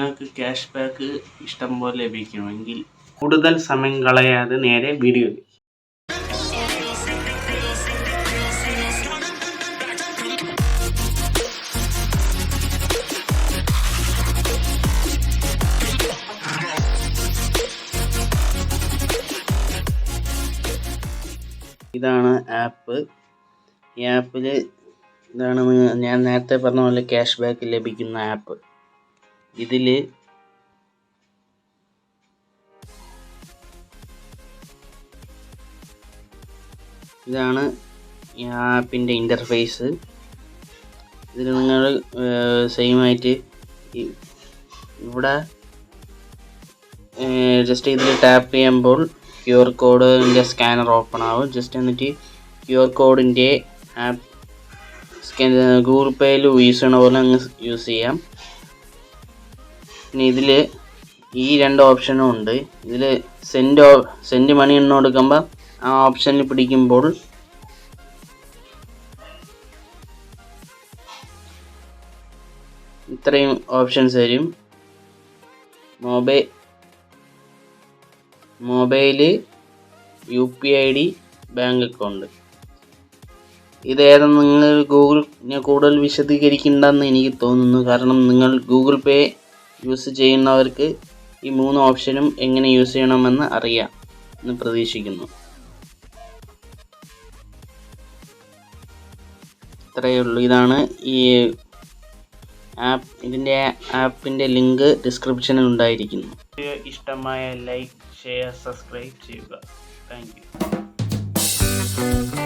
നിങ്ങൾക്ക് cash back ഇഷ്ടം പോലെ ലഭിക്കണമെങ്കിൽ കൂടുതൽ സമയം കളയാതെ നേരെ വീഡിയോ ഇതാണ് ആപ്പ് ഈ ആപ്പിൽ ഇതാണ് ഞാൻ നേരത്തെ പറഞ്ഞ പോലെ ക്യാഷ് ബാക്ക് ലഭിക്കുന്ന ആപ്പ് ഇതിൽ ഇതാണ് ആപ്പിന്റെ ഇന്റർഫേസ് ഇതിൽ നിങ്ങൾ സെയിം ആയിട്ട് ഇവിടെ ജസ്റ്റ് ഇതിൽ ടാപ്പ് ചെയ്യുമ്പോൾ ക്യു ആർ കോഡിന്റെ സ്കാനർ ഓപ്പൺ ആവും. ജസ്റ്റ് എന്നിട്ട് ക്യു ആർ കോഡിന്റെ ആപ്പ് സ്കാൻ ഗൂഗിൾ പേയിൽ യൂസ് ചെയ്യണ പോലെ അങ്ങ് യൂസ് ചെയ്യാം. പിന്നെ ഇതിൽ ഈ രണ്ട് ഓപ്ഷനും ഉണ്ട്. ഇതിൽ സെന്റ് സെന്റ് മണി എന്ന് കൊടുക്കുമ്പോൾ ആ ഓപ്ഷനിൽ പിടിക്കുമ്പോൾ ഇത്രയും ഓപ്ഷൻസ് വരും. Mobile mobile U P I D bank account. ഇതേതെന്ന് നിങ്ങൾ ഗൂഗിൾ കൂടുതൽ വിശദീകരിക്കേണ്ടെന്ന് എനിക്ക് തോന്നുന്നു. കാരണം നിങ്ങൾ ഗൂഗിൾ പേ യൂസ് ചെയ്യുന്നവർക്ക് ഈ മൂന്ന് ഓപ്ഷനും എങ്ങനെ യൂസ് ചെയ്യണമെന്ന് അറിയാം എന്ന് പ്രതീക്ഷിക്കുന്നു. ഇത്രയേ ഉള്ളൂ. ഇതാണ് ഈ ആപ്പ് ഇതിന്റെ ആപ്പിന്റെ ലിങ്ക് ഡിസ്ക്രിപ്ഷനിൽ ഉണ്ടായിരിക്കുന്നു. ഇഷ്ടമായ ലൈക്ക് ഷെയർ സബ്സ്ക്രൈബ് ചെയ്യുക. Thank you